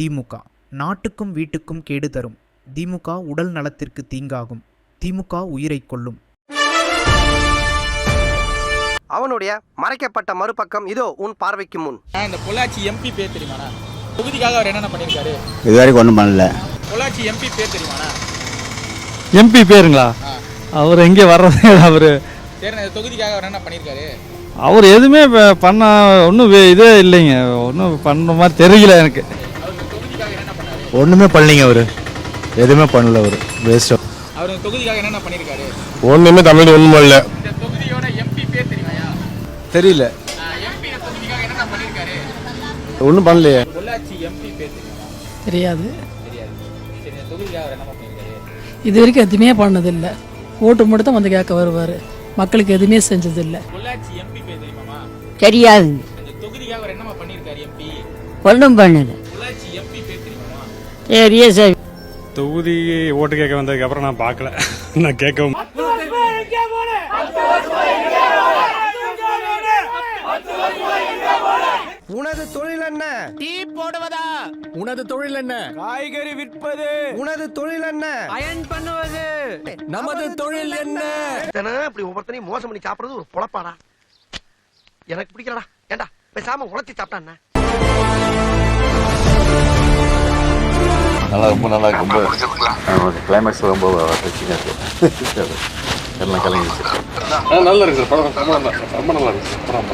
திமுக. நாட்டுக்கும் வீட்டுக்கும் கேடு தரும். திமுக உடல் நலத்திற்கு தீங்காகும். திமுக உயிரை கொல்லும். அவனுடைய மறைக்கப்பட்ட மறுபக்கம் இதோ உன் பார்வைக்கு முன். இந்த பொள்ளாச்சி எம்பி பேர் தெரியுமாண்ணா தொகுதிக்காக அவர் என்னென்ன பண்ணியிருக்காரு? இது வரைக்கும் ஒன்றும் பண்ணல. பொள்ளாச்சி எம்பி பேர் தெரியுமாண்ணா எம்பி பேருங்களா? அவர் எங்கே வர்றது அவர். சரி இந்த தொகுதிக்காக அவர் என்ன பண்ணியிருக்காரு? அவர் எதுவுமே பண்ண ஒன்றும் இதே இல்லைங்க. ஒன்றும் பண்ணுற மாதிரி தெரியல எனக்கு. ஒன்றுமே பண்ணலைங்க அவர். எதுவுமே பண்ணல அவர். வேஸ்ட் அவர் தொகுதிக்காக என்னென்ன பண்ணியிருக்காரு ஒன்றுமே தமிழ் ஒன்றும் பண்ணல. தொகுதியோட எம்பி பேர் தெரியுமாயா? தெரியல. எம்பி இந்த தொகுதிக்காக என்னென்ன பண்ணியிருக்காரு ஒன்றும் பண்ணலையே. பொள்ளாச்சி எம்பி பேர் தெரியுமா? தெரியாது. தெரியாது. சரி இந்த தொகுதிக்காக அவர் என்ன பண்ணியிருக்காரு இது வரைக்கும் எதுவுமே பண்ணதில்லை. ஓட்டு மட்டும் தான் வந்து கேட்க வருவார். மக்களுக்கு எதுவுமே செஞ்சதில்லை. பொள்ளாச்சி எம்பி பேர் தெரியுமாமா? தெரியாதுங்க இந்த தொகுதிக்காக அவர் என்னமா பண்ணியிருக்காரு எம்பி ஒன்றும் பண்ணல. பொள்ளாச்சி எம்பி பேர் தெரியுமாமா சரியா சரி. தொகுதி ஓட்டு கேட்க வந்ததுக்கு அப்புறம் நான் பார்க்கல. நான் கேட்கவும் உனது தொழில் என்ன? டீ போடுவதா? உனது தொழில் என்ன? காய்கறி விற்பது. உனது தொழில் என்ன? அயன் பண்ணுவது. நமது தொழில் என்ன? இப்படி ஒவ்வொருத்தனையும் மோசம் பண்ணி சாப்பிடுறது ஒரு பொழப்பாடா. எனக்கு பிடிக்கலடா ஏண்டா பேசாம உழைச்சி சாப்பிட்டா என்ன? நல்லா ரொம்ப நல்லா ரொம்ப கிளைமேக்ஸ் ரொம்ப டச்சிங்காக இருக்கு. எல்லாம் கலங்கிடுச்சு நல்லா இருக்கு. சார் படம் ரொம்ப நல்லா ரொம்ப நல்லா இருக்கு. படம்